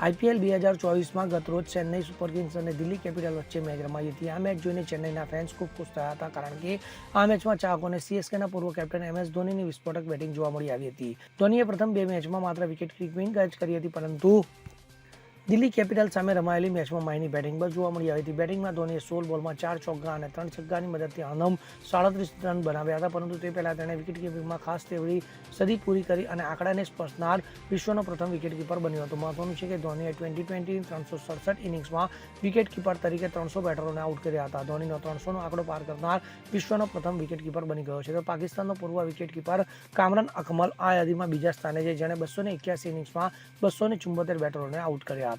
IPL બે હજાર ચોવીસમાં ગતરોજ ચેન્નઈ સુપર કિંગ્સ અને દિલ્હી કેપિટલ વચ્ચે મેચ રમાઈ હતી. આ મેચ જોઈને ચેન્નઈના ફેન્સ ખૂબ ખુશ થયા હતા કારણ કે આ મેચમાં ચાહકોને સીએસકેના પૂર્વ કેપ્ટન એમ એસ ધોનીની વિસ્ફોટક બેટિંગ જોવા મળી આવી હતી. ધોનીએ પ્રથમ બે મેચમાં માત્ર વિકેટ કીપિંગ જ કરી હતી પરંતુ દિલ્હી કેપિટલ સામે રમાયેલી મેચમાં માહીની બેટિંગ પર જોવા મળી હતી. બેટિંગમાં ધોનીએ સોળ બોલમાં ચાર ચોગ્ગા અને ત્રણ છગ્ગાની મદદથી અનમ સાડત્રીસ રન બનાવ્યા હતા, પરંતુ તે પહેલાં તેણે વિકેટ કીપિંગમાં ખાસ તેવડી સદી પૂરી કરી અને આંકડાને સ્પર્શનાર વિશ્વનો પ્રથમ વિકેટ કીપર બન્યો હતો. મહત્વનું છે કે ધોનીએ ટ્વેન્ટી ટ્વેન્ટી ત્રણસો સડસઠ ઇનિંગ્સમાં વિકેટ કીપર તરીકે ત્રણસો બેટરોને આઉટ કર્યા હતા. ધોનીનો ત્રણસોનો આંકડો પાર કરનાર વિશ્વનો પ્રથમ વિકેટકીપર બની ગયો છે. તો પાકિસ્તાનનો પૂર્વ વિકેટ કીપર કામરાન અકમલ આ યાદીમાં બીજા સ્થાને છે, જેણે બસો ને એક્યાસી ઇનિંગ્સમાં બસો ને ચુંબોતેર બેટરોને આઉટ કર્યા